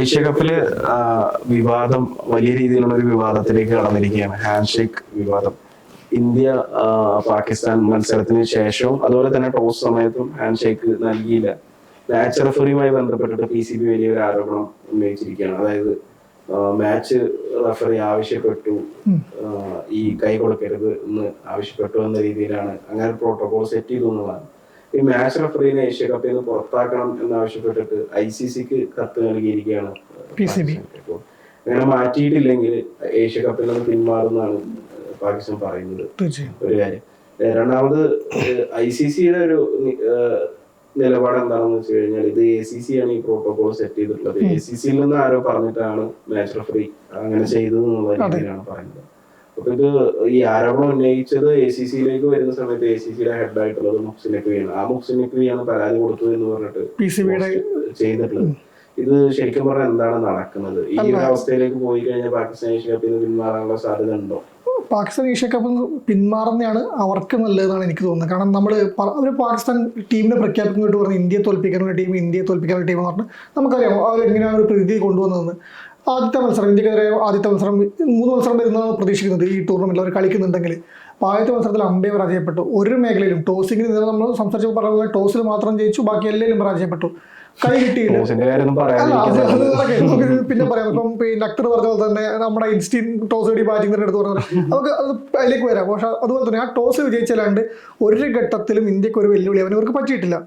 Asia കപ്പിൽ വിവാദം വലിയ രീതിയിലുള്ള ഒരു വിവാദത്തിലേക്ക് കടന്നിരിക്കുകയാണ്. ഹാൻഡ് ഷേക്ക് വിവാദം. ഇന്ത്യ പാകിസ്ഥാൻ മത്സരത്തിന് ശേഷവും അതുപോലെ തന്നെ ടോസ് സമയത്തും ഹാൻഡ് ഷേക്ക് നൽകിയില്ല. മാച്ച് റഫറിയുമായി ബന്ധപ്പെട്ടിട്ട് പി സി ബി വലിയൊരു ആരോപണം ഉന്നയിച്ചിരിക്കുകയാണ്. അതായത് മാച്ച് റഫറി ആവശ്യപ്പെട്ടു. ഈ കൈ കൊടുക്കരുത് എന്ന് ആവശ്യപ്പെട്ടു എന്ന രീതിയിലാണ്. അങ്ങനെ പ്രോട്ടോകോൾ സെറ്റ് ചെയ്തു എന്നുള്ളതാണ്. ഈ മാച്ച് റെഫറിനെ ഏഷ്യ കപ്പിൽ നിന്ന് പുറത്താക്കണം എന്നാവശ്യപ്പെട്ടിട്ട് ഐ സി സിക്ക് കത്ത് നൽകിയിരിക്കുകയാണ് അങ്ങനെ മാറ്റിയിട്ടില്ലെങ്കിൽ ഏഷ്യ കപ്പിൽ നിന്ന് പിന്മാറുമെന്നാണ് പാകിസ്ഥാൻ പറയുന്നത്. ഒരു കാര്യം. രണ്ടാമത് ഐ സി സിയുടെ ഒരു നിലപാട് എന്താണെന്ന് വെച്ച് കഴിഞ്ഞാൽ ഇത് എ സി സി ആണ് ഈ പ്രോട്ടോകോൾ സെറ്റ് ചെയ്തിട്ടുള്ളത്. എ സി സിയിൽ നിന്ന് ആരോ പറഞ്ഞിട്ടാണ് മാച്ച് റഫറി അങ്ങനെ ചെയ്തത് എന്നുള്ള രീതിയിലാണ് പറയുന്നത്. അപ്പൊ ഇത് ഈ ആരോപണം ഉന്നയിച്ചത് എ സി സിയിലേക്ക് വരുന്ന സമയത്ത് എ സി സിയുടെ ഹെഡ് ആയിട്ടുള്ളത് മുഹ്സിൻ നഖ്വിയാണ് ആ മുഹ്സിൻ നഖ്വിയാണ് പരാതി കൊടുത്തത് എന്ന് പറഞ്ഞിട്ട് പി സി ബിയുടെ ചെയ്തിട്ടുള്ളത്. ഇത് ശരിക്കും പറഞ്ഞാൽ എന്താണ് നടക്കുന്നത്? ഈ ഒരു അവസ്ഥയിലേക്ക് പോയി കഴിഞ്ഞാൽ പാകിസ്ഥാൻ ഏഷ്യ കപ്പിൽ നിന്ന് പിന്മാറാനുള്ള സാധ്യത ഉണ്ടോ? പാകിസ്ഥാൻ ഏഷ്യ കപ്പിൽ നിന്ന് പിന്മാറുന്നതാണ് അവർക്ക് നല്ലതെന്നാണ് എനിക്ക് തോന്നുന്നത്. കാരണം നമ്മൾ അവർ പാകിസ്ഥാൻ ടീമിനെ പ്രഖ്യാപിക്കുന്നതായിട്ട് പറഞ്ഞ് ഇന്ത്യയെ തോൽപ്പിക്കാനുള്ള ടീം ഇന്ത്യയെ തോൽപ്പിക്കാനുള്ള ടീം എന്ന് പറഞ്ഞാൽ നമുക്കറിയാം അവർ എങ്ങനെയാണ് ഒരു പ്രകൃതി കൊണ്ടുവന്നതെന്ന്. ആദ്യത്തെ മത്സരം ഇന്ത്യക്കെതിരെ ആദ്യത്തെ മത്സരം മൂന്ന് മത്സരം വരുന്നതാണ് പ്രതീക്ഷിക്കുന്നത്. ഈ ടൂർണമെന്റിൽ അവർ കളിക്കുന്നുണ്ടെങ്കിൽ. അപ്പോൾ ആദ്യത്തെ മത്സരത്തിൽ അമ്പേ പരാജയപ്പെട്ടു. ഒരു മേഖലയിലും ടോസിങ്ങിന് ഇന്നലെ നമ്മൾ സംസാരിച്ച് പറയുന്നത് ടോസിൽ മാത്രം ജയിച്ചു ബാക്കി എല്ലാവരും പരാജയപ്പെട്ടു. കൈ കിട്ടിയില്ല. പിന്നെ പറയാം. ഇപ്പം പിന്നെ അക്തർ പറഞ്ഞ പോലെ തന്നെ നമ്മുടെ ഇൻസ്റ്റീൻ ടോസ് അടി ബാറ്റിംഗ് എടുത്ത് പറഞ്ഞത് നമുക്ക് അത് അതിലേക്ക് വരാം. പക്ഷെ അതുപോലെ തന്നെ ആ ടോസ് വിജയിച്ചാലാണ്ട് ഒരു ഘട്ടത്തിലും ഇന്ത്യയ്ക്ക് ഒരു വെല്ലുവിളി അവനവർക്ക് പറ്റിയിട്ടില്ല.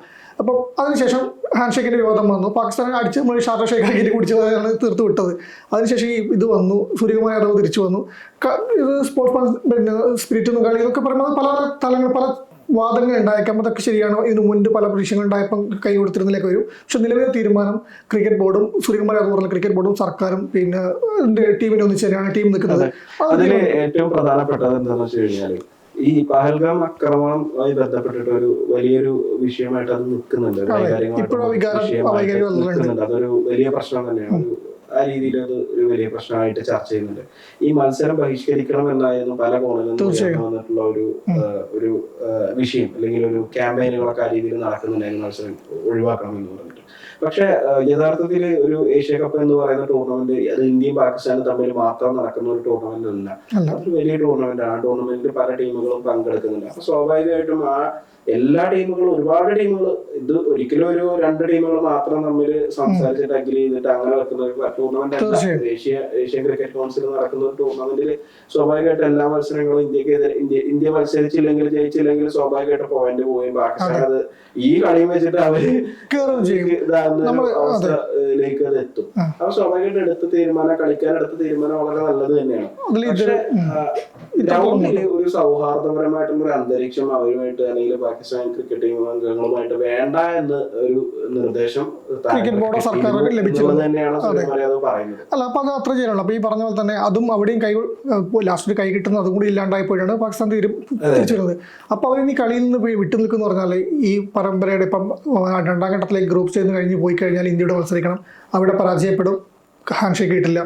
അപ്പം അതിനുശേഷം ഹാൻഡ് ഷേക്കിന്റെ വിവാദം വന്നു. പാകിസ്ഥാനെ അടിച്ച് നമ്മൾ ഷാർജ ഷേഖ് ആക്കിയിട്ട് കുടിച്ചതാണ് തീർത്ത് വിട്ടത്. അതിനുശേഷം ഈ ഇത് വന്നു. സൂര്യകുമാർ യാദവ് തിരിച്ചു വന്നു. ഇത് സ്പോർട്സ് പിന്നെ സ്പിരിറ്റ് ഒന്നും കളി ഇതൊക്കെ പറയുമ്പോൾ പല തലങ്ങൾ പല വാദങ്ങൾ ഉണ്ടായേക്കാം. അതൊക്കെ ശരിയാണ്? ഇതിനു മുൻപ് പല പ്രതീക്ഷകൾ ഉണ്ടായപ്പം കൈ കൊടുത്തിരുന്നിലേക്ക് വരും. പക്ഷെ നിലവിലെ തീരുമാനം ക്രിക്കറ്റ് ബോർഡും സൂര്യകുമാർ യാദവ് പറഞ്ഞ ക്രിക്കറ്റ് ബോർഡും സർക്കാരും പിന്നെ ടീമിനെ ഒന്നിച്ച് തന്നെയാണ് ടീം നിൽക്കുന്നത്. അതിൽ ഏറ്റവും പ്രധാനപ്പെട്ടത് എന്താണെന്ന് വെച്ച് കഴിഞ്ഞാൽ ഈ പഹൽഗാം ആക്രമണവുമായി ബന്ധപ്പെട്ടിട്ട് ഒരു വലിയൊരു വിഷയമായിട്ട് അത് നിൽക്കുന്നുണ്ട്. നിൽക്കുന്നുണ്ട്. അതൊരു വലിയ പ്രശ്നം തന്നെയാണ്. ആ രീതിയിൽ അത് ഒരു വലിയ പ്രശ്നമായിട്ട് ചർച്ച ചെയ്യുന്നുണ്ട്. ഈ മത്സരം ബഹിഷ്കരിക്കണം എന്നായിരുന്നു പല കോണിലും നിന്നും വന്നിട്ടുള്ള ഒരു ഒരു വിഷയം അല്ലെങ്കിൽ ഒരു ക്യാമ്പയിനുകളൊക്കെ ആ രീതിയിൽ നടക്കുന്നുണ്ടായിരുന്നു. മത്സരം ഒഴിവാക്കണം എന്ന് പറഞ്ഞിട്ട്. പക്ഷെ യഥാർത്ഥത്തിൽ ഒരു ഏഷ്യ കപ്പ് എന്ന് പറയുന്ന ടൂർണമെന്റ് അത് ഇന്ത്യയും പാകിസ്ഥാനും തമ്മിൽ മാത്രം നടക്കുന്ന ഒരു ടൂർണമെന്റ് അല്ല. അതൊരു വലിയ ടൂർണമെന്റ് ആ ടൂർണമെന്റിൽ പല ടീമുകളും പങ്കെടുക്കുന്നുണ്ട് അപ്പൊ സ്വാഭാവികമായിട്ടും ആ എല്ലാ ടീമുകളും ഒരുപാട് ടീമുകൾ ഇത് ഒരിക്കലും ഒരു രണ്ട് ടീമുകൾ മാത്രം തമ്മിൽ സംസാരിച്ചിട്ട് അഗ്രി ചെയ്തിട്ട് അങ്ങനെ നടക്കുന്ന ഒരു tournament Asia Asian cricket council നടക്കുന്ന ഒരു ടൂർണമെന്റിൽ സ്വാഭാവികമായിട്ട് എല്ലാ മത്സരങ്ങളും ഇന്ത്യയ്ക്ക് ഇന്ത്യ ഇന്ത്യ മത്സരിച്ചില്ലെങ്കിൽ ജയിച്ചില്ലെങ്കിൽ സ്വാഭാവികമായിട്ട് പോയിന്റ് പോയി പാകിസ്ഥാൻ അത്. ഈ കളിയും വെച്ചിട്ട് അവർ അവസ്ഥയിലേക്ക് അത്. എത്തും. അപ്പൊ സ്വാഭാവികമായിട്ട് എടുത്ത തീരുമാനം കളിക്കാൻ എടുത്ത തീരുമാനം വളരെ നല്ലത് തന്നെയാണ്. പക്ഷെ ഗ്രൗണ്ടിൽ ഒരു സൗഹാർദ്ദപരമായിട്ടുള്ള ഒരു അന്തരീക്ഷം അവരുമായിട്ട് അല്ലെങ്കിൽ പാകിസ്ഥാൻ ക്രിക്കറ്റ് ടീം അംഗങ്ങളുമായിട്ട് വേണ്ട എന്ന് ഒരു നിർദ്ദേശം ക്രിക്കറ്റ് ബോർഡ് സർക്കാർ അല്ല അപ്പൊ അത് അത്ര ചെയ്യണം അപ്പൊ ഈ പറഞ്ഞ പോലെ തന്നെ അതും അവിടെയും കൈ ലാസ്റ്റ് കൈ കിട്ടുന്ന അതും കൂടി ഇല്ലാണ്ടായപ്പോഴാണ് പാകിസ്ഥാൻ തീരും തിരിച്ചു വരുന്നത് അപ്പൊ അവർ ഇനി കളിയിൽ നിന്ന് പോയി വിട്ടു നിൽക്കുന്ന പറഞ്ഞാൽ ഈ പരമ്പരയുടെ ഇപ്പം രണ്ടാം ഘട്ടത്തിലേക്ക് ഗ്രൂപ്പ് ചെയ്ത് കഴിഞ്ഞ് പോയി കഴിഞ്ഞാൽ ഇന്ത്യയുടെ മത്സരിക്കണം. അവിടെ പരാജയപ്പെടും. ഹാൻഡ് ഷേക്ക് കിട്ടില്ല.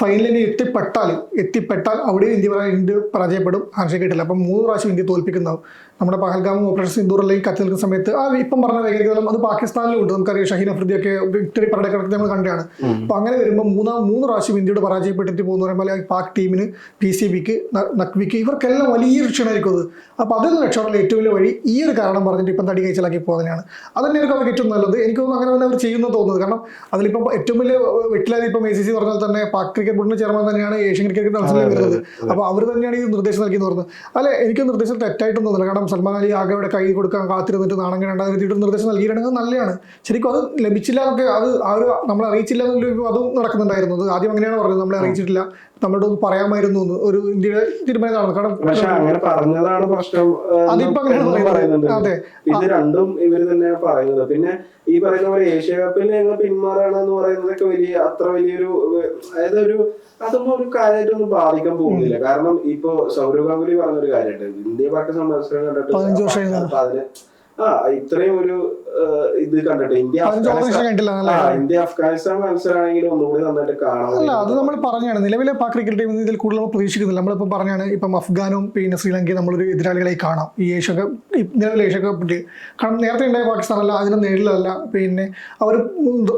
ഫൈനലിന് എത്തിപ്പെട്ടാൽ എത്തിപ്പെട്ടാൽ അവിടെ ഇന്ത്യ ഇന്ത്യ പരാജയപ്പെടും. ആശയം കിട്ടില്ല. അപ്പം മൂന്ന് പ്രാവശ്യം ഇന്ത്യ തോൽപ്പിക്കുന്നതാവും നമ്മുടെ പഹൽഗാം ഓപ്പറേഷൻ സിന്ദൂർ അല്ലെങ്കിൽ കത്തി നിൽക്കുന്ന സമയത്ത് ആ ഇപ്പം പറഞ്ഞ വേഗതകളും അത് പാകിസ്ഥാനിലും ഉണ്ട് നമുക്കറിയാം ഷഹീൻ അഫ്രീദിയൊക്കെ വിക്ടറി പടക്കടത്ത് നമ്മൾ കണ്ടാണ്. അപ്പം അങ്ങനെ വരുമ്പോൾ മൂന്നാം മൂന്ന് പ്രാവശ്യം ഇന്ത്യയോട് പരാജയപ്പെട്ടിട്ട് പോകുന്ന. പറയുമ്പോൾ പാക് ടീമിന് പി സി ബിക്ക് നക്വിക്ക് ഇവർക്കെല്ലാം വലിയ ക്ഷണമായിരിക്കും അത്. അപ്പോൾ അതിൽ നിന്ന് രക്ഷപ്പെടാൻ ഏറ്റവും വലിയ വഴി ഈ ഒരു കാരണം പറഞ്ഞിട്ട് ഇപ്പം തടി കഴിച്ചിലാക്കി പോകുന്നതാണ് അത് തന്നെ അവർക്ക് ഏറ്റവും നല്ലത്. എനിക്ക് തോന്നുന്നു അങ്ങനെ തന്നെ അവർ ചെയ്യുന്നത് തോന്നുന്നത്. കാരണം അതിലിപ്പം ഏറ്റവും വലിയ വെട്ടിലായത് ഇപ്പം എ സി സി പറഞ്ഞാൽ തന്നെ പാക് ക്രിക്കറ്റ് ബോർഡിന്റെ ചെയർമാൻ തന്നെയാണ് ഏഷ്യൻ ക്രിക്കറ്റ് കൗൺസിലിൽ വരുന്നത്. അപ്പോൾ അവർ തന്നെയാണ് ഈ നിർദ്ദേശം നൽകിയെന്ന് പറഞ്ഞത്. അല്ല എനിക്ക് നിർദ്ദേശം തെറ്റായിട്ടും തോന്നില്ല കാരണം സൽമാൻ അലി ആകെ അവിടെ കൈ കൊടുക്കാൻ കാത്തിരുന്നിട്ട് നാണം രണ്ടായിരത്തി എഴുതിയിട്ട് നിർദ്ദേശം നൽകിയിട്ടുണ്ടെങ്കിൽ നല്ലതാണ് ശരിക്കും അത് ലഭിച്ചില്ല എന്നൊക്കെ അത് ആ ഒരു നമ്മളെ അറിയിച്ചില്ല എന്നൊരു അതും നടക്കുന്നുണ്ടായിരുന്നു. ആദ്യം അങ്ങനെയാണ് പറഞ്ഞത്. നമ്മളെ അറിയിച്ചിട്ടില്ല. നമ്മളോട് ഒന്ന് പറയാമായിരുന്നു എന്ന് ഒരു ഇന്ത്യയുടെ തീരുമാനമാണ് കാരണം പക്ഷെ അങ്ങനെ പറഞ്ഞതാണ് പ്രശ്നം അതിപ്പോ അങ്ങനെയാണ് എന്നും പറയുന്നത്. അതെ. ഇത് രണ്ടും ഇവർ തന്നെയാണ് പറയുന്നത്. പിന്നെ ഈ പറയുന്ന പോലെ ഏഷ്യ കപ്പിൽ ഞങ്ങൾ പിന്മാറണെന്ന് പറയുന്നതൊക്കെ വലിയ അത്ര വലിയൊരു അതായത് ഒരു അതൊന്നും ഒരു കാര്യമായിട്ടൊന്നും ബാധിക്കാൻ പോകുന്നില്ല. കാരണം ഇപ്പോ സൗരവ് ഗാംഗുലി പറഞ്ഞൊരു കാര്യമുണ്ട്. ഇന്ത്യ പാകിസ്ഥാൻ മത്സരം കണ്ടിട്ട് ആ ഇത്രയും ഒരു ഇത് കണ്ടിട്ട് ഇന്ത്യ ഇന്ത്യ അഫ്ഗാനിസ്ഥാൻ മത്സരമാണെങ്കിൽ ഒന്നുകൂടി നന്നായിട്ട് കാണാം അല്ല അത് നമ്മൾ പറഞ്ഞാണ് നിലവിലെ പാക് ക്രിക്കറ്റ് ടീമിൽ ഇതിൽ കൂടുതൽ നമ്മൾ പ്രതീക്ഷിക്കുന്നില്ല. നമ്മളിപ്പോൾ പറഞ്ഞാണ് ഇപ്പം അഫ്ഗാനും പിന്നെ ശ്രീലങ്കയും നമ്മളൊരു എതിരാളികളായി കാണാം. ഈ ഏഷ്യ കപ്പ് നിലവിലെ ഏഷ്യ കപ്പിൽ കാരണം നേരത്തെ ഉണ്ടായ പാകിസ്ഥാനല്ല അതിന് നേരിലല്ല. പിന്നെ അവർ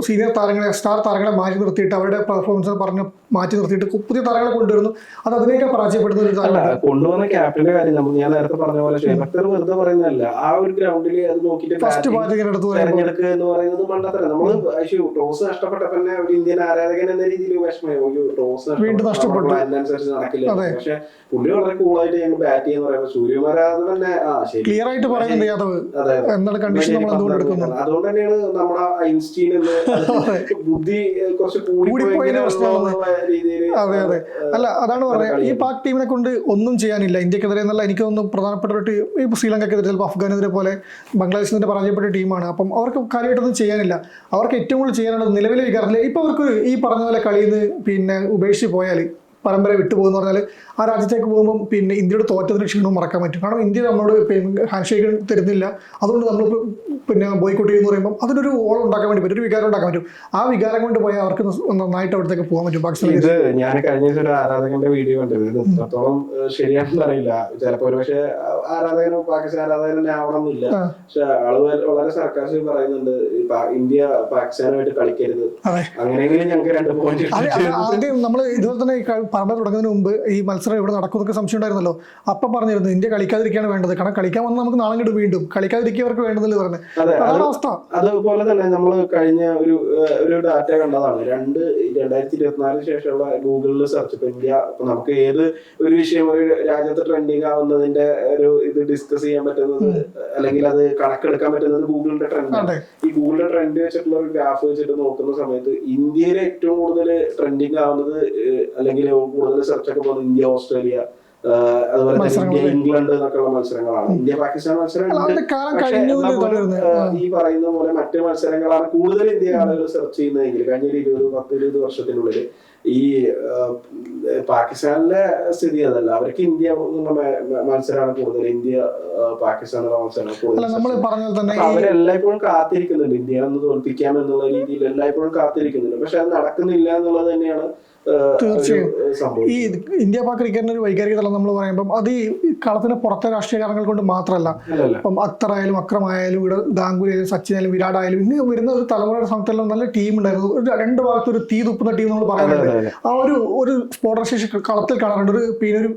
സീനിയർ താരങ്ങളെ സ്റ്റാർ താരങ്ങളെ മാറ്റി നിർത്തിയിട്ട് അവരുടെ പെർഫോമൻസ് പറഞ്ഞ് മാറ്റി നിർത്തിയിട്ട് പുതിയ താരങ്ങളെ കൊണ്ടുവരുന്നു. അത് അതിനെയൊക്കെ പരാജയപ്പെടുന്ന ഒരു അല്ല താരം കൊണ്ടുവന്ന ക്യാപ്റ്റന്റെ കാര്യം നമ്മൾ ഞാൻ നേരത്തെ പറഞ്ഞ പോലെ വെറുതെ പറയുന്നതല്ല. ആ ഒരു ഗ്രൗണ്ടിൽ അത് നോക്കിയിട്ട് ഫസ്റ്റ് എടുത്ത് തെരഞ്ഞെടുക്കുക എന്ന് പറയുന്നത് മണ്ടത്തരം. നമ്മൾ ടോസ് നഷ്ടപ്പെട്ട തന്നെ ഒരു ഇന്ത്യൻ ആരാധകൻ എന്ന രീതിയിൽ വിഷമമായി. ഒരു ടോസ് വീണ്ടും നഷ്ടപ്പെട്ടു. അതിനനുസരിച്ച് നടക്കില്ല. പക്ഷെ പുള്ളി വളരെ കൂളായിട്ട് ഞങ്ങൾ ബാറ്റ് ചെയ്യാന്ന് പറയുമ്പോൾ യാദവ് തന്നെ ക്ലിയർ ആയിട്ട് പറയുന്നുണ്ട് യാദവ്. എന്താണ് കണ്ടീഷൻ നമ്മൾ എന്തുകൊണ്ട് എടുക്കുന്നു? അതുകൊണ്ട് തന്നെയാണ് നമ്മുടെ ഐൻസ്റ്റീൻ എന്ന് ബുദ്ധി കുറച്ച് കൂടി പ്രശ്നമാണ്. രീതിയിൽ അതെ അതെ. അല്ല അതാണ് പറയുന്നത് ഈ പാക് ടീമിനെ കൊണ്ട് ഒന്നും ചെയ്യാനില്ല. ഇന്ത്യക്കെതിരെ എന്നല്ല എനിക്ക് തോന്നുന്നു പ്രധാനപ്പെട്ട ഒരു ടീം ഈ ശ്രീലങ്കക്കെതിരെ ചിലപ്പോൾ അഫ്ഗാനെതിരെ പോലെ ബംഗ്ലാദേശിനെതിരെ പരാജയപ്പെട്ട ടീമാണ്. അപ്പം അവർക്ക് കാര്യമായിട്ടൊന്നും ചെയ്യാനില്ല. അവർക്ക് ഏറ്റവും കൂടുതൽ ചെയ്യാനുള്ളത് നിലവിലെ വികാരത്തിൽ ഇപ്പൊ അവർക്ക് ഈ പറഞ്ഞ പോലെ കളിയിൽ നിന്ന് പിന്നെ ഉപേക്ഷിച്ച് പോയാൽ പരമ്പര വിട്ടുപോകുന്ന പറഞ്ഞാൽ ആ രാജ്യത്തേക്ക് പോകുമ്പോൾ പിന്നെ ഇന്ത്യയുടെ തോറ്റതിന് ക്ഷീണവും മറക്കാൻ പറ്റും. കാരണം ഇന്ത്യ നമ്മളോട് ഹാൻഡ് ഷേക്ക് തരുന്നില്ല. അതുകൊണ്ട് നമ്മൾ പിന്നെ ബോയ്ക്കോട്ട് എന്ന് പറയുമ്പോൾ അതിനൊരു ഓൾ ഉണ്ടാക്കാൻ വേണ്ടി പറ്റും ഒരു വികാരം ഉണ്ടാക്കാൻ പറ്റും. ആ വികാരം കൊണ്ട് പോയാൽ അവർക്ക് നന്നായിട്ട് അവിടത്തേക്ക് പോകാൻ പറ്റും. പാകിസ്ഥാനിൽ ഇത് ഞാൻ കഴിഞ്ഞ ദിവസം ഒരു ആരാധകന്റെ വീഡിയോ കണ്ടത്. ഇത് എത്രത്തോളം ശരിയാണെന്ന് അറിയില്ല. ചിലപ്പോ ഒരു പക്ഷേ ആരാധകനും പാകിസ്ഥാൻ ആരാധകൻ തന്നെ ആവണമെന്നില്ല. പക്ഷെ ആൾ വളരെ സർക്കാസ് പറയുന്നുണ്ട് ഇന്ത്യ പാകിസ്ഥാനുമായിട്ട് കളിക്കരുത്. അങ്ങനെയെങ്കിലും ഞങ്ങൾക്ക് രണ്ട് പോയിന്റ് ആദ്യം നമ്മൾ ഇതുപോലെ തന്നെ പറഞ്ഞ തുടങ്ങുന്നതിന് മുമ്പ് ഈ മത്സരം ഇവിടെ നടക്കുന്നൊക്കെ സംശയം ഉണ്ടായിരുന്നല്ലോ. അപ്പം പറഞ്ഞിരുന്നു ഇന്ത്യ കളിക്കാതിരിക്കുകയാണ് വേണ്ടത്. കാരണം കളിക്കാൻ വന്നാൽ നമുക്ക് നാളെ കിട്ടും വീണ്ടും. കളിക്കാതിരിക്കുന്നവർക്ക് വേണ്ടതല്ലേ പറഞ്ഞത് അതാണ് അവസ്ഥ. അതുപോലെ തന്നെ നമ്മൾ കഴിഞ്ഞ ഒരു ഒരു ഡാറ്റ കണ്ടതാണ്. രണ്ട് രണ്ടായിരത്തി ഇരുപത്തിനാലിന് ശേഷമുള്ള ഗൂഗിളിൽ സെർച്ച് ഇപ്പൊ ഇന്ത്യ നമുക്ക് ഏത് ഒരു വിഷയം ഒരു രാജ്യത്ത് ട്രെൻഡിങ് ആവുന്നതിന്റെ ഒരു ഇത് ഡിസ്കസ് ചെയ്യാൻ പറ്റുന്നത് അല്ലെങ്കിൽ അത് കണക്കെടുക്കാൻ പറ്റുന്നത് ഗൂഗിളിന്റെ ട്രെൻഡ് അതെ. ഈ ഗൂഗിളിന്റെ ട്രെൻഡ് വെച്ചിട്ടുള്ള ഒരു ഗ്രാഫ് വെച്ചിട്ട് നോക്കുന്ന സമയത്ത് ഇന്ത്യയിലെ ഏറ്റവും കൂടുതൽ ട്രെൻഡിങ് ആവുന്നത് അല്ലെങ്കിൽ കൂടുതൽ സെർച്ച് ഒക്കെ പോകുന്നത് ഇന്ത്യ ഓസ്ട്രേലിയ അതുപോലെ തന്നെ ഇന്ത്യ ഇംഗ്ലണ്ട് എന്നൊക്കെയുള്ള മത്സരങ്ങളാണ്. ഇന്ത്യ പാകിസ്ഥാൻ മത്സരം ഈ പറയുന്ന പോലെ മറ്റു മത്സരങ്ങളാണ് കൂടുതൽ ഇന്ത്യ ആളുകൾ സെർച്ച് ചെയ്യുന്നതെങ്കിൽ കഴിഞ്ഞ ഒരു ഇരുപത് പത്ത് ഇരുപത് വർഷത്തിനുള്ളിൽ ഈ പാകിസ്ഥാനിലെ സ്ഥിതി അതല്ല. അവർക്ക് ഇന്ത്യ മത്സരമാണ് കൂടുതൽ. ഇന്ത്യ പാകിസ്ഥാനുള്ള മത്സരമാണ് കൂടുതൽ അവരെല്ലായ്പ്പോഴും കാത്തിരിക്കുന്നുണ്ട്. ഇന്ത്യയെ ഒന്ന് തോൽപ്പിക്കാം എന്നുള്ള രീതിയിൽ എല്ലായ്പ്പോഴും കാത്തിരിക്കുന്നുണ്ട്. പക്ഷെ അത് നടക്കുന്നില്ല എന്നുള്ളത് തന്നെയാണ് തീർച്ചയായും. ഈ ഇന്ത്യ പാക് ക്രിക്കറ്റിന് ഒരു വൈകാരിക തലം നമ്മൾ പറയുമ്പോൾ അത് ഈ കളത്തിന് പുറത്തെ രാഷ്ട്രീയ കാരണങ്ങൾ കൊണ്ട് മാത്രമല്ല. ഇപ്പം അക്തർ ആയാലും അക്രം ആയാലും ഇവിടെ ഗാംഗുലി ആയാലും സച്ചിൻ ആയാലും വിരാട് ആയാലും ഇങ്ങനെ വരുന്ന ഒരു തലമുറയുടെ സമയത്തെല്ലാം നല്ല ടീം ഉണ്ടായിരുന്നു. ഒരു രണ്ട് ഭാഗത്ത് ഒരു തീ തുപ്പുന്ന ടീം നമ്മൾ പറയുന്നത് പറയുന്നുണ്ട്. ആ ഒരു ഒരു സ്പോർട്സ് കളത്തിൽ കാണാറുണ്ട്. ഒരു പിന്നെ ഒരു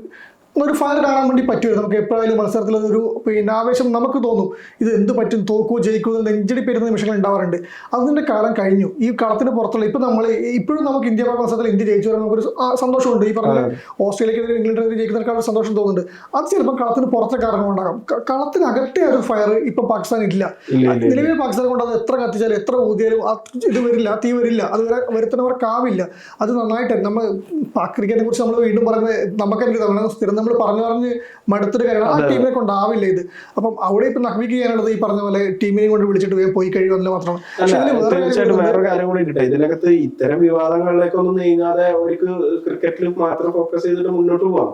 ഒരു ഫയർ കാണാൻ വേണ്ടി പറ്റുമല്ലോ നമുക്ക് എപ്പോഴായാലും മത്സരത്തിൽ ഒരു പിന്നെ ആവേശം നമുക്ക് തോന്നും. ഇത് എന്ത് പറ്റും? തോക്കോ ജയിക്കോ എന്ന് നെഞ്ചടി പേരുന്ന നിമിഷങ്ങൾ ഉണ്ടാവാറുണ്ട്. അതിന്റെ കാലം കഴിഞ്ഞു. ഈ കളത്തിന് പുറത്തുള്ള ഇപ്പം നമ്മൾ ഇപ്പോഴും നമുക്ക് ഇന്ത്യ മത്സരത്തിൽ ഇന്ത്യ ജയിച്ചു വരാൻ നമുക്കൊരു സന്തോഷമുണ്ട്. ഈ പറഞ്ഞ ഓസ്ട്രേലിയക്കെതിരെ ഇംഗ്ലണ്ടിനെതിരെ ജയിക്കുന്നതിനേക്കാൾ സന്തോഷം തോന്നുന്നുണ്ട്. അത് ചിലപ്പോൾ കളത്തിന് പുറത്തെ കാരണമുണ്ടാകാം. ക- കളത്തിനകത്തെ ഒരു ഫയർ ഇപ്പം പാകിസ്ഥാൻ ഇല്ല. നിലവിലെ പാകിസ്ഥാൻ കൊണ്ട് അത് എത്ര കത്തിച്ചാലും എത്ര ഊതിയാലും അത് ഇത് വരില്ല തീ വരില്ല. അത് വരെ വരുത്തുന്നവർക്കാവില്ല അത് നന്നായിട്ട് നമ്മൾ ക്രിക്കറ്റിനെ കുറിച്ച് നമ്മൾ വീണ്ടും പറയുന്നത് നമുക്ക് എനിക്ക് തോന്നുന്നത് സ്ഥിരം നമ്മൾ പറഞ്ഞു പറഞ്ഞ് മടുത്തൊരു കാര്യമാണ് ആ ടീമിനെ കൊണ്ടാവില്ല ഇത്. അപ്പം അവിടെ ഇപ്പൊ നഹ്വിക്ക് ചെയ്യാനുള്ളത് ഈ പറഞ്ഞ പോലെ ടീമിനെ കൊണ്ട് വിളിച്ചിട്ട് പോയി പോയി കഴിയുമെന്നില്ല മാത്രമാണ്. പക്ഷേ വേറെ കാര്യം തീർച്ചയായിട്ടും കൂടി ഉണ്ട് ഇതിനകത്ത് ഇത്തരം വിവാദങ്ങളിലേക്കൊന്നും നീങ്ങാതെ അവർക്ക് ക്രിക്കറ്റിൽ മാത്രം ഫോക്കസ് ചെയ്തിട്ട് മുന്നോട്ട് പോവാം.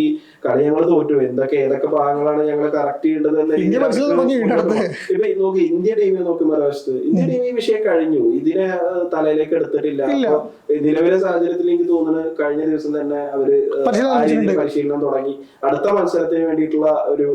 ഈ കളി ഞങ്ങൾ തോറ്റു. എന്തൊക്കെ ഏതൊക്കെ ഭാഗങ്ങളാണ് ഞങ്ങൾ കറക്റ്റ് ചെയ്യേണ്ടത്. ഇപ്പൊ നോക്കി ഇന്ത്യ ടീമിനെ നോക്കി മറുവശത്ത് ഇന്ത്യ ടീം ഈ വിഷയം കഴിഞ്ഞു. ഇതിനെ തലയിലേക്ക് എടുത്തിട്ടില്ല. നിലവിലെ സാഹചര്യത്തിൽ എനിക്ക് തോന്നുന്നത് കഴിഞ്ഞ ദിവസം തന്നെ അവർ പരിശീലനം തുടങ്ങി. അടുത്ത മത്സരത്തിന് വേണ്ടിയിട്ടുള്ള ഒരു.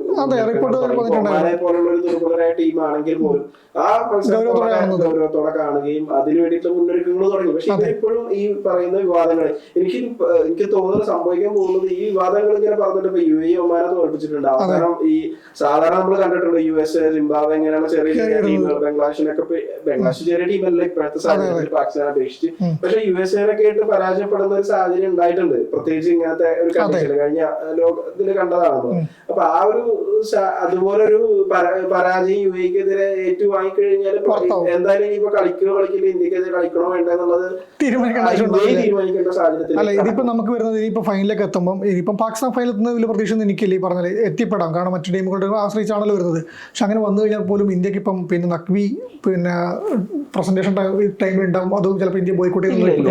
പോലുള്ള ഒരു ദുർബലരായ ടീമാണെങ്കിൽ പോലും ആ മത്സരം ഗൗരവത്തോടെ. കാണുകയും അതിനു വേണ്ടിയിട്ടുള്ള മുന്നൊരുക്കങ്ങൾ തുടങ്ങി. പക്ഷെ ഇപ്പോഴും ഈ പറയുന്ന വിവാദങ്ങൾ എനിക്ക് എനിക്ക് തോന്നുന്നത് സംഭവിക്കാൻ പോകുന്നത് ഈ വിവാദങ്ങൾ ഇങ്ങനെ പറഞ്ഞിട്ട് ഇപ്പൊ യു എ ഒമാനെ തോൽപ്പിച്ചിട്ടുണ്ട് അവസാനം ഈ സാധാരണ നമ്മൾ കണ്ടിട്ടുണ്ട് യു എസ് സിംബാബ്വെ ഇങ്ങനെയുള്ള ചെറിയ ചെറിയ ടീമുകൾ ബംഗ്ലാദേശിനൊക്കെ ബംഗ്ലാദേശ് ചെറിയ ടീമല്ല ഇപ്പോഴത്തെ സാഹചര്യത്തിൽ പാകിസ്ഥാനെ അപേക്ഷിച്ച്. പക്ഷെ യു എസ് എനൊക്കെ ആയിട്ട് പരാജയപ്പെടുന്ന ഒരു സാഹചര്യം ഉണ്ടായിട്ടുണ്ട്. പ്രത്യേകിച്ച് ഇങ്ങനത്തെ ഒരു കണ്ടീഷൻ കഴിഞ്ഞ ലോകത്തിൽ കണ്ടതാണ് നമ്മൾ. അപ്പൊ ആ ഒരു അതുപോലൊരു പരാ- പരാജയം യു എക്കെതിരെ ഏറ്റുവാങ്ങി കഴിഞ്ഞാൽ പുറത്താവും. എന്തായാലും ഇനിയിപ്പോ കളിക്കണോ കളിക്കില്ല ഇന്ത്യക്കെതിരെ കളിക്കണോ വേണ്ട എന്നുള്ളത് തീരുമാനിക്കേണ്ട സാഹചര്യത്തിൽ അല്ല ഇതിപ്പോ നമുക്ക് വരുന്നത് ഇനിയിപ്പോ ഫൈനലിലേക്ക് എത്തുമ്പോൾ ഇനിയിപ്പം പാകിസ്ഥാൻ ഫൈനൽ എത്തുന്ന വലിയ പ്രതീക്ഷ എനിക്കില്ല ഈ പറഞ്ഞാൽ എത്തിപ്പെടാം. കാരണം മറ്റു ടീമുകളുടെ ആശ്രയിച്ചാണല്ലോ വരുന്നത്. പക്ഷെ അങ്ങനെ വന്നു കഴിഞ്ഞാൽ പോലും ഇന്ത്യയ്ക്ക് ഇപ്പം പിന്നെ നക്വി പിന്നെ പ്രസന്റേഷൻ ടൈം ഉണ്ടാവും അതും ചിലപ്പോൾ ഇന്ത്യ ബോയ്ക്കോട്ട്.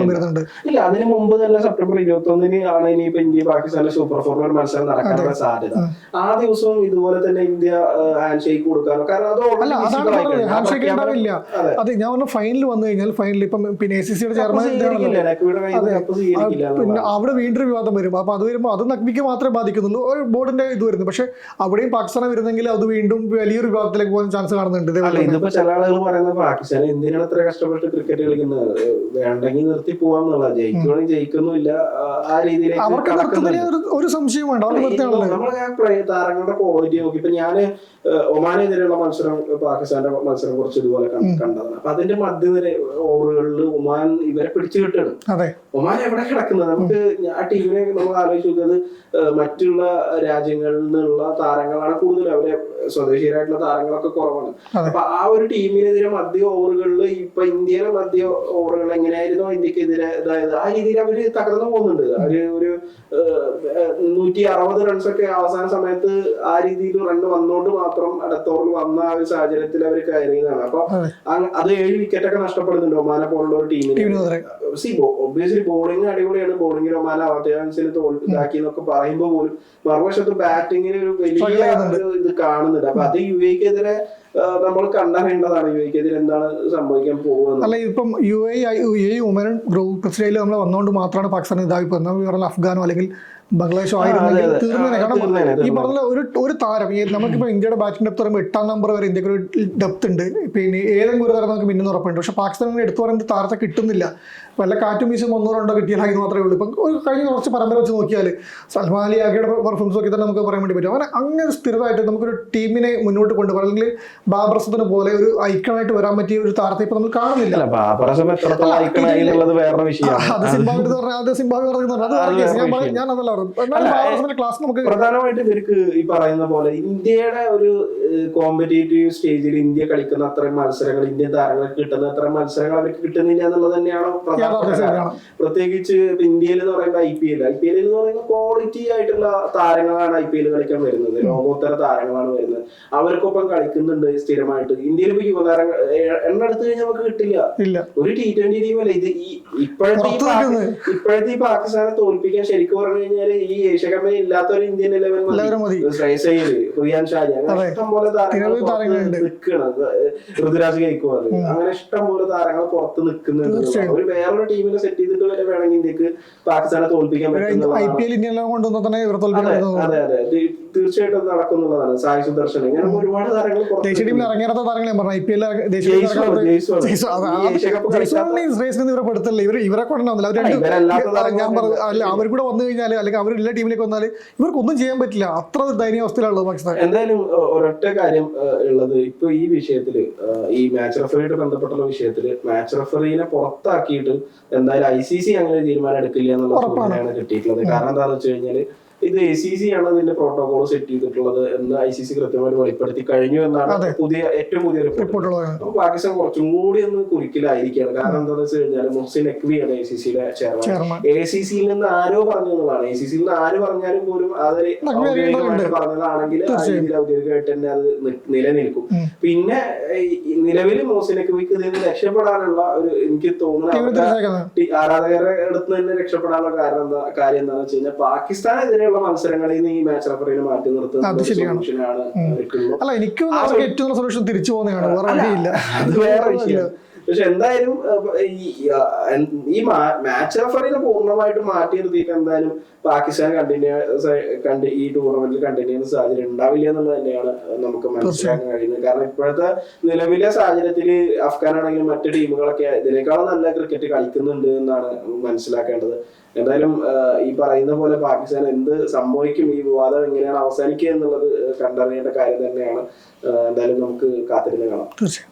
വരുന്നുണ്ട്. ഇല്ല അതിന് മുമ്പ് തന്നെ സെപ്റ്റംബർ ഇരുപത്തി ഒന്നിന് ആണ് ഇനിയിപ്പോ ഇന്ത്യ പാകിസ്ഥാനിലെ സൂപ്പർ ഫോർ ഒരു മത്സരം നടക്കാനുള്ള സാധ്യത. ആ. ദിവസവും ഇതുപോലെ തന്നെ ഇന്ത്യ ഹാൻഡ് ഷേക്ക് കൊടുക്കാനോ. കാരണം ഹാൻഡ് ഷേക്ക് ഉണ്ടാവില്ല. അതെ. ഞാൻ പറഞ്ഞ ഫൈനൽ വന്നു കഴിഞ്ഞാൽ ഫൈനൽ ഇപ്പം പിന്നെ എ സി സിയുടെ ചെയർമാൻ പിന്നെ അവിടെ വീണ്ടും വിവാദം വരും. അപ്പൊ അത് വരുമ്പോൾ അത് നഗ്മിക്ക് മാത്രമേ ബാധിക്കുന്നുള്ളൂ. ഒരു ബോർഡിന്റെ ഇത് വരുന്നു. പക്ഷെ അവിടെയും പാകിസ്ഥാനെ വരുന്നെങ്കിൽ അത് വീണ്ടും വലിയൊരു വിവാദത്തിലേക്ക് പോകാൻ ചാൻസ് കാണുന്നുണ്ട്. ഇതിപ്പോ ചില ആളുകൾ പറയുന്നത് പാകിസ്ഥാൻ എന്തിനാണ് ഇത്ര കഷ്ടപ്പെട്ട് ക്രിക്കറ്റ് കളിക്കുന്നത്? വേണ്ടെങ്കിൽ നിർത്തി പോവാന്നുള്ള ജയിക്കുകയാണെങ്കിൽ ജയിക്കുന്നില്ല ആ രീതിയിലേക്ക് അവർക്ക്. നിർത്തുന്നതിന് ഒരു സംശയം വേണ്ട അത് നിർത്തിയാണല്ലോ നമ്മൾ ഞാൻ പ്ലേ- താരങ്ങളുടെ ക്വാളിറ്റി നോക്കി. ഇപ്പൊ ഞാൻ ഒമാനെതിരെയുള്ള മത്സരം പാകിസ്ഥാന്റെ മത്സരം കുറച്ച് ഇതുപോലെ കണ്ട- കണ്ടതാണ്. അപ്പൊ അതിന്റെ മധ്യനിര ഓവറുകളിൽ ഒമാൻ ഇവരെ പിടിച്ചു കിട്ടുകയാണ്. അതെ. ഒമാൻ എവിടെ കിടക്കുന്നത്? നമുക്ക് ആ ടീമിനെ നമ്മൾ ആലോചിച്ച് നോക്കുന്നത് മറ്റുള്ള രാജ്യങ്ങളിൽ നിന്നുള്ള താരങ്ങളാണ് കൂടുതൽ അവരെ സ്വദേശീയരായിട്ടുള്ള താരങ്ങളൊക്കെ കുറവാണ്. അപ്പൊ ആ ഒരു ടീമിനെതിരെ മധ്യ ഓവറുകളിൽ ഇപ്പൊ ഇന്ത്യയിലെ മധ്യ ഓവറുകൾ എങ്ങനെയായിരുന്നു? ഇന്ത്യക്കെതിരെ അതായത് ആ രീതിയിൽ അവർ തകർന്നു പോകുന്നുണ്ട്. അവർ ഒരു നൂറ്റി അറുപത് റൺസ് ഒക്കെ അവസാന സമയത്ത് ആ രീതിയിൽ റൺ വന്നുകൊണ്ട് മാത്രം അടുത്തോറിൽ വന്ന ആ ഒരു സാഹചര്യത്തിൽ അവർ കയറിയതാണ്. അപ്പൊ അതെ. ഏഴ് വിക്കറ്റ് ഒക്കെ നഷ്ടപ്പെടുന്നുണ്ട് ഒമാനെ പോലുള്ള ഒരു ടീമിന് സി ഒബ്വിയസ്ലി ബോളിംഗ് അടിപൊളിയാണ്. ബോളിംഗിൽ ഒമാന അവത്തേൻസിന് തോൽപ്പിതാക്കി എന്നൊക്കെ പറയുമ്പോൾ പോലും മറുവശത്ത് ബാറ്റിംഗിന് ഒരു വലിയ. ഒരു ഇത് കാണുന്നുണ്ട്. അപ്പൊ അത് യു എക്കെതിരെ നമ്മൾ കണ്ടറിയേണ്ടതാണ് യു എക്കെതിരെ എന്താണ് സംഭവിക്കാൻ പോകുന്നത്. അല്ല ഇപ്പം യു എ യു എ ഉമനും ഗ്രൂപ്പ് സ്റ്റേജിൽ നമ്മൾ വന്നുകൊണ്ട് മാത്രമാണ് പാകിസ്ഥാൻ ഇതായി പോകുന്നത്. അഫ്ഗാനോ അല്ലെങ്കിൽ ബംഗ്ലാദേശോ ആയിരുന്നെങ്കിൽ. തീർന്നേനെ. കാരണം ഈ പറഞ്ഞ ഒരു ഒരു താരം ഈ നമുക്കിപ്പോൾ ഇന്ത്യയുടെ ബാറ്റിംഗ് ഡെപ്ത് പറയുമ്പോൾ എട്ടാം നമ്പർ വരെ ഇന്ത്യയ്ക്ക് ഒരു ഡെപ്ത് ഉണ്ട്. പിന്നെ ഏതെങ്കിലും ഒരു താരം നമുക്ക് മിന്നുന്ന ഉറപ്പുണ്ട്. പക്ഷെ പാകിസ്ഥാനിന് എടുത്തു പറയുന്നത് താരത്തെ കിട്ടുന്നില്ല. വല്ല കാറ്റും വീശും ഒന്നോ രണ്ടോ കിട്ടിയാൽ ഇത് മാത്രമേ ഉള്ളൂ. ഇപ്പം ഒരു കഴിഞ്ഞ കുറച്ച് പരമ്പര വെച്ച് നോക്കിയാൽ സൽമാൻ അലി ആഗയുടെ പെർഫോമൻസ് നോക്കി തന്നെ നമുക്ക് പറയാൻ വേണ്ടി പറ്റും. അങ്ങനെ അങ്ങനെ സ്ഥിരമായിട്ട് നമുക്കൊരു ടീമിനെ മുന്നോട്ട് കൊണ്ടുപോകാം. അല്ലെങ്കിൽ ബാബർസത്തിന് പോലെ ഒരു ഐക്കണായിട്ട് വരാൻ പറ്റിയ ഒരു താരത്തെ ഇപ്പൊ നമ്മൾ കാണുന്നില്ല. അത് സിംബാബ് ഞാൻ അതല്ല ക്ലാസ് നമുക്ക് പ്രധാനമായിട്ടും ഇവർക്ക് ഈ പറയുന്ന പോലെ ഇന്ത്യയുടെ ഒരു കോമ്പറ്റേറ്റീവ് സ്റ്റേജിൽ ഇന്ത്യ കളിക്കുന്ന അത്രയും മത്സരങ്ങൾ ഇന്ത്യൻ താരങ്ങൾക്ക് കിട്ടുന്ന അത്രയും മത്സരങ്ങൾ അവർക്ക് കിട്ടുന്നില്ല എന്നുള്ളത് തന്നെയാണ് പ്രത്യേകിച്ച് ഇന്ത്യയിൽ എന്ന് പറയുമ്പോൾ I P L I P L എന്ന് പറയുന്ന ക്വാളിറ്റി ആയിട്ടുള്ള താരങ്ങളാണ് ഐ പി എൽ കളിക്കാൻ വരുന്നത്. ലോകോത്തര താരങ്ങളാണ് വരുന്നത്. അവർക്കൊപ്പം കളിക്കുന്നുണ്ട് സ്ഥിരമായിട്ട്. ഇന്ത്യയിൽ ഇപ്പൊ യുവതാരങ്ങൾ എണ്ണ എടുത്തു കഴിഞ്ഞാൽ നമുക്ക് കിട്ടില്ല. ഒരു ടി ട്വന്റി ടീമല്ല ഇത് ഈ ഇപ്പോഴത്തെ ഇപ്പോഴത്തെ ഈ പാകിസ്ഥാനെ തോൽപ്പിക്കാൻ ശരിക്കും പറഞ്ഞു കഴിഞ്ഞാൽ ഈ ഏഷ്യ കപ്പിൽ ഇല്ലാത്ത ഒരു ഇന്ത്യൻ ഇലവൻ മതി. ശ്രേയസ് അയ്യർ ഹുയാൻ ഷാജി അങ്ങനെ ഇഷ്ടംപോലെ ഇഷ്ടം പോലെ താരങ്ങൾ. നിൽക്കണം. ഋതുരാജ് ഗൈക്വാദ്. അങ്ങനെ ഇഷ്ടംപോലെ താരങ്ങൾ പുറത്ത് നിൽക്കുന്നുണ്ട്. ഒരു വേറൊരു ടീമിനെ സെറ്റ് ചെയ്തിട്ട് വരെ വേണമെങ്കിൽ ഇന്ത്യയ്ക്ക് പാകിസ്ഥാനെ തോൽപ്പിക്കാൻ ഐ പി എൽ ഇന്ത്യൻ കൊണ്ടുവന്നാൽ തന്നെ അതെ അതെ തീർച്ചയായിട്ടും നടക്കുന്നുള്ളതാണ്. സായി സുദർശൻ ഇങ്ങനെ ഒരുപാട് താരങ്ങൾ ദേശീയ ടീമിൽ താരങ്ങൾ ഞാൻ പറഞ്ഞു. ഐ പി എൽ ഇവരെ പെടുത്തല്ല ഇവർ ഇവരെ കൊണ്ടുവന്നില്ല അവർ രണ്ട് ഞാൻ പറഞ്ഞു അല്ല അവർ കൂടെ വന്നു കഴിഞ്ഞാൽ അല്ലെങ്കിൽ അവർ എല്ലാ ടീമിലേക്ക് വന്നാൽ ഇവർക്കൊന്നും ചെയ്യാൻ പറ്റില്ല. അത്ര ഒരു ദയനീയ അവസ്ഥയിലുള്ളത് പാകിസ്ഥാൻ. എന്തായാലും ഒരൊറ്റ കാര്യം ഉള്ളത്. ഇപ്പൊ ഈ വിഷയത്തിൽ ഈ മാച്ച് റഫറിയായിട്ട് ബന്ധപ്പെട്ടുള്ള വിഷയത്തിൽ മാച്ച് റഫറീനെ പുറത്താക്കിയിട്ട് എന്തായാലും ഐ സി സി അങ്ങനെ തീരുമാനം എടുക്കില്ല എന്നുള്ള കിട്ടിയിട്ടുള്ളത്. കാരണം എന്താണെന്ന് വെച്ച് കഴിഞ്ഞാൽ ഇത് എ സി സി ആണ് ഇതിന്റെ പ്രോട്ടോകോൾ സെറ്റ് ചെയ്തിട്ടുള്ളത് എന്ന് ഐ സി സി കൃത്യമായിട്ട് വെളിപ്പെടുത്തി കഴിഞ്ഞു എന്നാണ് പുതിയ ഏറ്റവും പുതിയ റിപ്പോർട്ട് അപ്പൊ പാകിസ്ഥാൻ കുറച്ചും കൂടി ഒന്ന് കുരുക്കിലായിരിക്കുകയാണ്. കാരണം എന്താണെന്ന് വെച്ച് കഴിഞ്ഞാൽ മുഹ്സിൻ നഖ്വിയാണ് എ സി സിയുടെ ചെയർമാൻ എ സി സിയിൽ നിന്ന് ആരോ പറഞ്ഞു എന്നുള്ളതാണ് എ സി സിയിൽ നിന്ന് ആര് പറഞ്ഞാലും പോലും അത് ഔദ്യോഗികമായിട്ട് പറഞ്ഞതാണെങ്കിൽ ആ രീതിയിൽ ഔദ്യോഗികമായിട്ട് തന്നെ അത് നിലനിൽക്കും. പിന്നെ നിലവിൽ മോഹ്സിൻ നഖ്വിക്ക് ഇതിൽ നിന്ന് രക്ഷപ്പെടാനുള്ള ഒരു എനിക്ക് തോന്നുന്ന ആരാധകരുടെ അടുത്ത് തന്നെ രക്ഷപ്പെടാനുള്ള കാരണം എന്താ കാര്യം എന്താണെന്ന് വെച്ച് കഴിഞ്ഞാൽ പാകിസ്ഥാനെതിരെയുള്ള മത്സരങ്ങളിൽ നിന്ന് ഈ മാച്ച് മാറ്റി സൊല്യൂഷനാണ് അല്ല എനിക്ക് ഏറ്റവും സൊല്യൂഷൻ തിരിച്ചു പോകുന്നതാണ്. വേറെ ഇല്ല അത് വേറെ വിഷയം. പക്ഷെ എന്തായാലും ഈ മാച്ച് റഫറിനെ പൂർണമായിട്ട് മാറ്റി നിർത്തിയിട്ട് എന്തായാലും പാകിസ്ഥാൻ കണ്ടിന്യൂസ് കണ്ട് ഈ ടൂർണമെന്റിൽ കണ്ടിന്യൂ ചെയ്യുന്ന സാഹചര്യം ഉണ്ടാവില്ല എന്നുള്ളത് തന്നെയാണ് നമുക്ക് മനസ്സിലാക്കാൻ കഴിയുന്നത്. കാരണം ഇപ്പോഴത്തെ നിലവിലെ സാഹചര്യത്തിൽ അഫ്ഗാൻ ആണെങ്കിലും മറ്റു ടീമുകളൊക്കെ ഇതിനേക്കാളും നല്ല ക്രിക്കറ്റ് കളിക്കുന്നുണ്ട് എന്നാണ് മനസ്സിലാക്കേണ്ടത്. എന്തായാലും ഈ പറയുന്ന പോലെ പാകിസ്ഥാൻ എന്ത് സംഭവിക്കും ഈ വിവാദം എങ്ങനെയാണ് അവസാനിക്കുക എന്നുള്ളത് കണ്ടറിയേണ്ട കാര്യം തന്നെയാണ്. എന്തായാലും നമുക്ക് കാത്തിരുന്ന് കാണാം. തീർച്ചയായും.